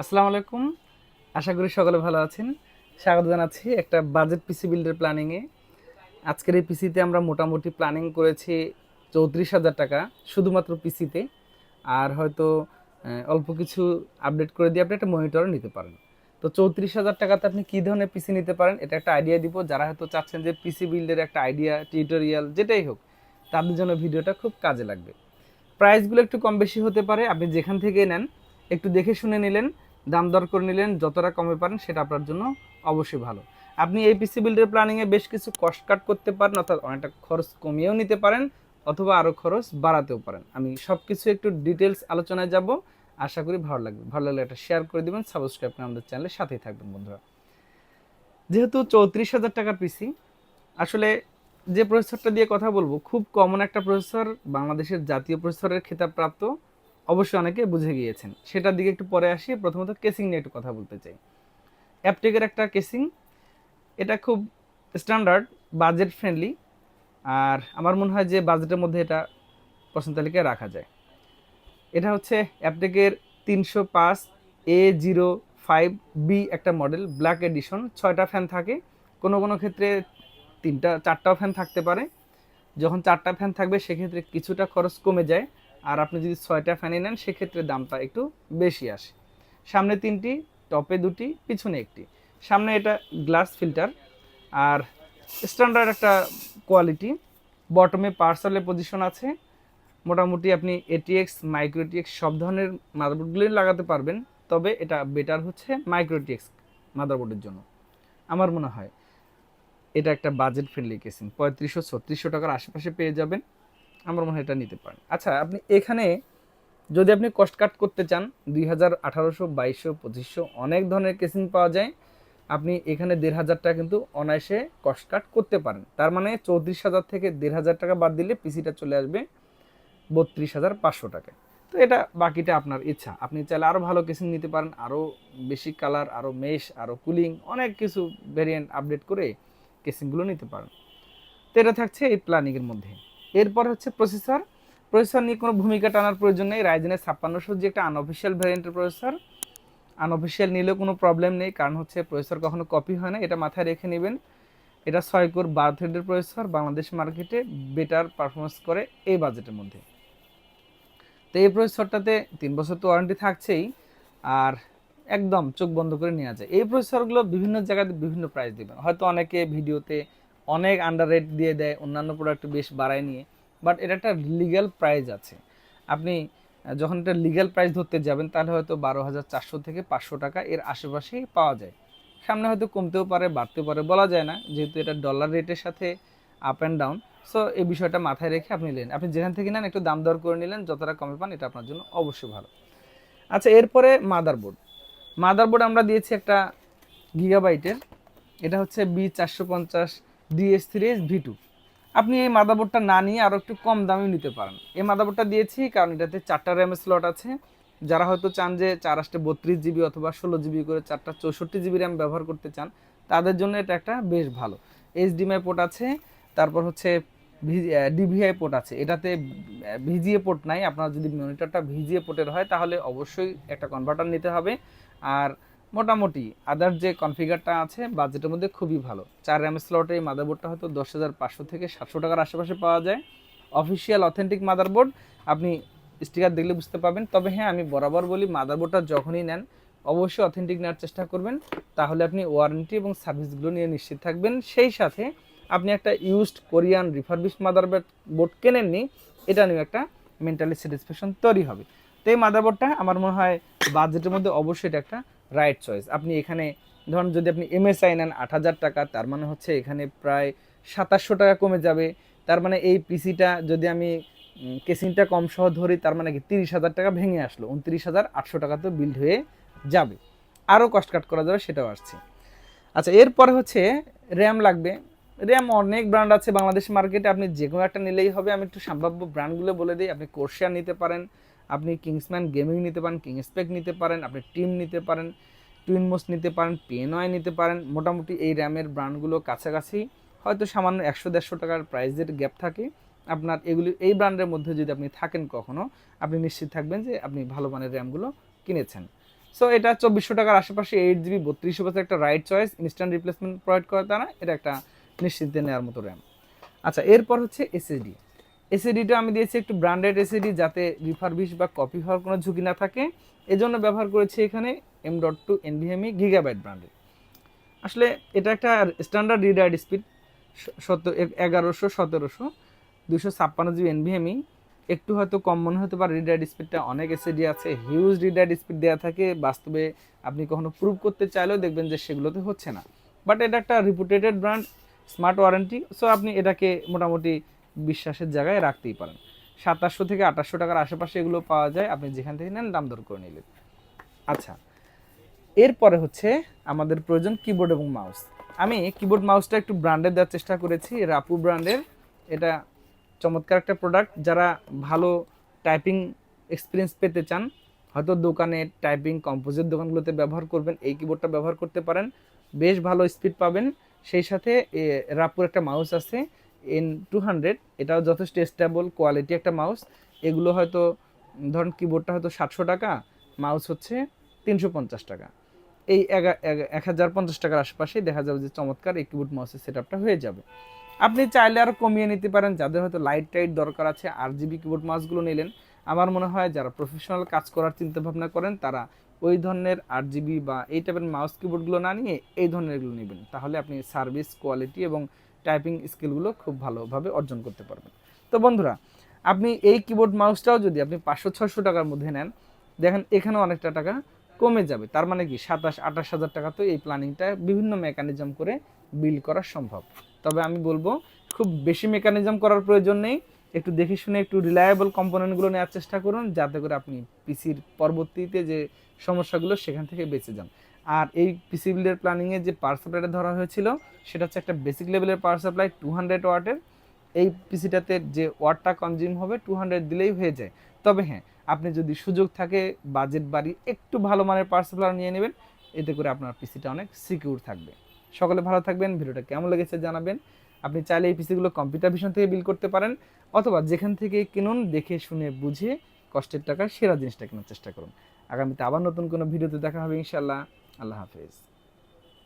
আসসালামু আলাইকুম। আশা করি সকলে ভালো আছেন। স্বাগত জানাচ্ছি একটা বাজেট পিসি বিল্ডের প্ল্যানিংয়ে আজকের এই পিসিতে আমরা মোটামুটি প্ল্যানিং করেছি চৌত্রিশ হাজার টাকা, শুধুমাত্র পিসিতে আর হয়তো অল্প কিছু আপডেট করে দিয়ে আপনি একটা মনিটরও নিতে পারেন। তো চৌত্রিশ হাজার টাকাতে আপনি কী ধরনের পিসি নিতে পারেন? এটা একটা আইডিয়া দিব। যারা হয়তো চাচ্ছেন যে পিসি বিল্ডের একটা আইডিয়া টিউটোরিয়াল যেটাই হোক, তাদের জন্য ভিডিওটা খুব কাজে লাগবে। প্রাইসগুলো একটু কম বেশি হতে পারে। আপনি যেখান থেকে নেন, একটু দেখে শুনে নিলেন। দাম দর করে নিলেন, যতটা কমে পারেন সেটা আপনার জন্য অবশ্যই ভালো। আপনি এই পিসি বিল্ডের প্ল্যানিংয়ে বেশ কিছু কস্ট কাট করতে পারেন, অর্থাৎ অনেকটা খরচ কমিয়েও নিতে পারেন, অথবা আরও খরচ বাড়াতেও পারেন। আমি সব কিছু একটু ডিটেলস আলোচনায় যাব, আশা করি ভালো লাগবে। ভালো লাগলে একটা শেয়ার করে দিবেন সাবস্ক্রাইব করে আমাদের চ্যানেলের সাথেই থাকবেন, বন্ধুরা। যেহেতু চৌত্রিশ হাজার টাকার পিসি আসলে যে প্রসেসরটা দিয়ে কথা বলব, খুব কমন একটা প্রসেসর বাংলাদেশের জাতীয় প্রসেসরের খেতাব প্রাপ্ত অবশ্যই অনেকে বুঝে গিয়েছেন। সেটার দিকে একটু পরে আসি, প্রথমত কেসিং নিয়ে একটু কথা বলতে চাই। অ্যাপটেকের একটা কেসিং এটা খুব স্ট্যান্ডার্ড বাজেট ফ্রেন্ডলি আর আমার মনে হয় যে বাজেটের মধ্যে এটা পছন্দ তালিকায় রাখা যায়। এটা হচ্ছে অ্যাপটেকের তিনশো পাঁচ এ জিরো ফাইভ বি একটা মডেল ব্ল্যাক এডিশন ছয়টা ফ্যান থাকে, কোনো কোনো ক্ষেত্রে তিনটা, চারটাও ফ্যান থাকতে পারে। যখন চারটা ফ্যান থাকবে, সেক্ষেত্রে কিছুটা খরচ কমে যায়। আর আপনি যদি ছয়টা ফ্যানই নেন, সেক্ষেত্রে দামটা একটু বেশি আসে। সামনে তিনটি, টপে দুটি, পিছনে একটি। সামনে এটা গ্লাস ফিল্টার। আর স্ট্যান্ডার্ড একটা কোয়ালিটি। বটমে পার্সেলের পজিশন আছে। মোটামুটি আপনি এটিএক্স মাইক্রো এটিএক্স সব ধরনের মাদারবোর্ডগুলি লাগাতে পারবেন। তবে এটা বেটার হচ্ছে মাইক্রো এটিএক্স মাদারবোর্ডের জন্য। আমার মনে হয় এটা একটা বাজেট ফ্রেন্ডলি কেসিং পঁয়ত্রিশশো, ছত্রিশশো টাকার আশেপাশে পেয়ে যাবেন। আমার মনে হয় এটা নিতে পারেন। আচ্ছা আপনি এখানে যদি আপনি কস্ট কাট করতে চান, দুই হাজার আঠারোশো, বাইশশো, পঁচিশশো, অনেক ধরনের কেসিং পাওয়া যায়। আপনি এখানে দেড় হাজার টাকা কিন্তু অনায়াসে কস্ট কাট করতে পারেন। তার মানে চৌত্রিশ হাজার থেকে দেড় হাজার টাকা বাদ দিলে পিসিটা চলে আসবে বত্রিশ হাজার পাঁচশো টাকায়। তো এটা বাকিটা আপনার ইচ্ছা। আপনি চাইলে আরও ভালো কেসিং নিতে পারেন আরও বেশি কালার আরও মেশ আরও কুলিং অনেক কিছু ভেরিয়েন্ট আপডেট করে কেসিংগুলো নিতে পারেন। তো এটা থাকছে এই প্ল্যানিংয়ের মধ্যে। এরপর হচ্ছে প্রসেসর। প্রসেসর নিয়ে কোনো ভূমিকা টানার প্রয়োজন নেই। রাইজেনের ছাপ্পান্নশো যে একটা আনঅফিসিয়াল ভ্যারিয়েন্টের প্রসেসর। আনঅফিসিয়াল নিলেও কোনো প্রবলেম নেই, কারণ হচ্ছে প্রসেসর কখনো কপি হয় না। এটা মাথায় রেখে নেবেন। এটা ছয় কোর বারো থ্রেডের প্রসেসর। বাংলাদেশ মার্কেটে বেটার পারফরমেন্স করে এই বাজেটের মধ্যে। তো এই প্রসেসরটাতে তিন বছর তো ওয়ারেন্টি থাকছেই, আর একদম চোখ বন্ধ করে নেওয়া যায়। এই প্রসেসরগুলো বিভিন্ন জায়গাতে বিভিন্ন প্রাইস দেবেন। হয়তো অনেকে ভিডিওতে অনেক আন্ডার রেট দিয়ে দেয়, অন্যান্য প্রোডাক্ট বেশ বাড়ায় নিয়ে। বাট এটা একটা লিগ্যাল প্রাইস আছে। আপনি যখন এটা লিগ্যাল প্রাইস ধরতে যাবেন, তাহলে হয়তো বারো হাজার চারশো থেকে পাঁচশো টাকা এর আশেপাশেই পাওয়া যায়। সামনে হয়তো কমতেও পারে, বাড়তেও পারে, বলা যায় না। যেহেতু এটা ডলার রেটের সাথে আপ অ্যান্ড ডাউন সো এই বিষয়টা মাথায় রেখে আপনি নিলেন আপনি যেখান থেকে নেন, একটু দাম দর করে নিলেন, যতটা কমে পান, এটা আপনার জন্য অবশ্যই ভালো। আচ্ছা এরপরে মাদারবোর্ড মাদারবোর্ড আমরা দিয়েছি একটা গিগাবাইটের এটা হচ্ছে বি চারশো পঞ্চাশ DS three S V two আপনি এই মাদারবোর্ডটা না নিয়ে আরও একটু কম দামে নিতে পারেন। এই মাদারবোর্ডটা দিয়েছি কারণ এটাতে চারটা র্যাম স্লট আছে। যারা হয়তো চান যে চার আসতে বত্রিশ জিবি অথবা ষোলো জিবি করে চারটা চৌষট্টি জিবি র্যাম ব্যবহার করতে চান, তাদের জন্য এটা একটা বেশ ভালো। এইচডিএমআই পোর্ট আছে, তারপর হচ্ছে ডিভিআই পোর্ট আছে। এটাতে ভিজিএ পোর্ট নাই। আপনার যদি মনিটরটা ভিজিএ পোর্টের হয়, তাহলে অবশ্যই একটা কনভার্টার নিতে হবে। আর মোটামুটি আদার যে কনফিগারটা আছে বাজেটের মধ্যে খুবই ভালো। চার র্যাম স্লটে এই মাদারবোর্ডটা হয়তো দশ হাজার পাঁচশো থেকে সাতশো টাকার আশেপাশে পাওয়া যায়। অফিসিয়াল অথেন্টিক মাদারবোর্ড আপনি স্টিকার দেখলে বুঝতে পারবেন। তবে হ্যাঁ আমি বরাবর বলি মাদারবোর্ডটা যখনই নেন, অবশ্যই অথেন্টিক নেওয়ার চেষ্টা করবেন। তাহলে আপনি ওয়ারেন্টি এবং সার্ভিসগুলো নিয়ে নিশ্চিত থাকবেন। সেই সাথে আপনি একটা used Korean refurbish mother board কেনেননি, এটা নিয়ে একটা মেন্টালি স্যাটিসফ্যাকশন তৈরি হবে। তো এই মাদারবোর্ডটা আমার মনে হয় বাজেটের মধ্যে অবশ্যই এটা একটা রাইট চয়েস আপনি এখানে, ধরুন যদি আপনি এমএসআই নেন আট হাজার টাকা, তার মানে হচ্ছে এখানে প্রায় সাতাশশো টাকা কমে যাবে। তার মানে এই পিসিটা যদি আমি কেসিংটা কম সহ ধরি, তার মানে কি তিরিশ হাজার টাকা ভেঙে আসলো। উনত্রিশ হাজার আটশো টাকা তো বিল্ড হয়ে যাবে। আরও কস্ট কাট করা যাবে, সেটাও আসছে। আচ্ছা এরপরে হচ্ছে র্যাম লাগবে। র্যাম অনেক ব্র্যান্ড আছে বাংলাদেশ মার্কেটে আপনি যে কোনো একটা নিলেই হবে। আমি একটু সম্ভাব্য ব্র্যান্ডগুলো বলে দিই। আপনি কোর্সিয়ার নিতে পারেন আপনি কিংসম্যান গেমিং নিতে পারেন কিংস্পেক নিতে পারেন, আপনি টিম নিতে পারেন টুইনমোস নিতে পারেন পেনওয়াই নিতে পারেন, মোটামুটি এই র্যামের ব্র্যান্ডগুলো কাছাকাছি। হয়তো সামান্য একশো দেড়শো টাকার প্রাইসের গ্যাপ থাকে। আপনার এগুলি, এই ব্র্যান্ডের মধ্যে যদি আপনি থাকেন কখনো, আপনি নিশ্চিত থাকবেন যে আপনি ভালো মানের র্যামগুলো কিনেছেন। সো এটা চব্বিশশো টাকার আশেপাশে এইট জিবি বত্রিশশো বছর একটা right choice instant replacement provide করে তারা, এটা একটা নিশ্চিন্তে নেওয়ার মতো র্যাম আচ্ছা এরপর হচ্ছে এসএসডি এসএসডিটা আমি দিয়েছি একটু ব্র্যান্ডেড এসিডি যাতে রিফারবিশ বা কপি হওয়ার কোনো ঝুঁকি না থাকে। এজন্য ব্যবহার করেছি এখানে M dot two NVMe gigabyte ব্র্যান্ডের আসলে এটা একটা স্ট্যান্ডার্ড রিডাইড স্পিড সত্তর এগারোশো, সতেরোশো দুশো ছাপ্পান্ন জিবি এনভিএমই একটু হয়তো কম মনে হতে পারে রিডাইড স্পিডটা অনেক এসিডি আছে হিউজ রিডাইড স্পিড দেওয়া থাকে, বাস্তবে আপনি কখনো প্রুভ করতে চাইলেও দেখবেন যে সেগুলোতে হচ্ছে না। বাট এটা একটা reputed brand smart warranty so আপনি এটাকে মোটামুটি বিশ্বাসের জায়গায় রাখতেই পারেন। সাতাশশো থেকে আঠাশশো টাকার আশেপাশে এগুলো পাওয়া যায়, আপনি যেখান থেকে নেন দাম দর করে নিলেন। আচ্ছা এরপরে হচ্ছে আমাদের প্রয়োজন কিবোর্ড এবং মাউস আমি কিবোর্ড মাউসটা একটু ব্র্যান্ডের দেওয়ার চেষ্টা করেছি রাপু ব্র্যান্ডের এটা চমৎকার একটা প্রোডাক্ট যারা ভালো টাইপিং এক্সপিরিয়েন্স পেতে চান, হয়তো দোকানে টাইপিং কম্পোজিট দোকানগুলোতে ব্যবহার করবেন, এই কিবোর্ডটা ব্যবহার করতে পারেন। বেশ ভালো স্পিড পাবেন। সেই সাথে রাপুর একটা মাউস আছে এন টু হান্ড্রেড এটাও যথেষ্ট স্টেবল কোয়ালিটি একটা মাউস এগুলো হয়তো, ধরেন কিবোর্ডটা হয়তো সাতশো টাকা মাউস হচ্ছে তিনশো পঞ্চাশ টাকা। এই এক হাজার পঞ্চাশ টাকার আশেপাশে দেখা যাবে যে চমৎকার এই কিবোর্ড মাউসের সেট হয়ে যাবে। আপনি চাইলে আরও কমিয়ে নিতে পারেন, যাদের হয়তো লাইট টাইট দরকার আছে আর জিবি কিবোর্ড মাউসগুলো নিলেন। আমার মনে হয় যারা প্রফেশনাল কাজ করার চিন্তা ভাবনা করেন, তারা ওই ধরনের আট জিবি বা এই টাইপের মাউস কিবোর্ডগুলো না নিয়ে এই ধরনের এগুলো নেবেন। তাহলে আপনি সার্ভিস কোয়ালিটি এবং টাইপিং স্কিলগুলো খুব ভালোভাবে অর্জন করতে পারবেন। তো বন্ধুরা, আপনি এই কিবোর্ড মাউসটাও যদি আপনি পাঁচশো ছশো টাকার মধ্যে নেন, দেখেন এখানেও অনেকটা টাকা কমে যাবে। তার মানে কি সাতাশ আঠাশ হাজার টাকা তো এই প্ল্যানিংটা বিভিন্ন মেকানিজম করে বিল করা সম্ভব। তবে আমি বলব, খুব বেশি মেকানিজম করার প্রয়োজন নেই। একটু দেখে শুনে একটু রিলায়েবল কম্পোনেন্টগুলো নেওয়ার চেষ্টা করুন, যাতে করে আপনি পিসির পরবর্তীতে যে সমস্যাগুলো সেখান থেকে বেঁচে যান। আর এই পিসি বিল্ডের প্ল্যানিংয়ে যে পাওয়ার সাপ্লাইটা ধরা হয়েছিল, সেটা হচ্ছে একটা বেসিক লেভেলের পাওয়ার সাপ্লাই টু হান্ড্রেড ওয়াটের। এই পিসিটাতে যে ওয়াটটা কনজিউম হবে টু হান্ড্রেড দিলেই হয়ে যায়। তবে হ্যাঁ আপনি যদি সুযোগ থাকে বাজেট বাড়ি একটু ভালো মানের পাওয়ার সাপ্লাই নিয়ে নেবেন, এতে করে আপনার পিসিটা অনেক সিকিউর থাকবে। সকলে ভালো থাকবেন, ভিডিওটা কেমন লেগেছে জানাবেন। আপনি চাইলে এই পিসিগুলো কম্পিউটার ভিশন থেকে বিল করতে পারেন, অথবা যেখান থেকে কিনুন, দেখে শুনে বুঝে কষ্টের টাকা সেরা জিনিসটা কেনার চেষ্টা করুন। আগামীতে আবার নতুন কোনো ভিডিওতে দেখা হবে ইনশাল্লাহ আল্লাহ হাফেজ।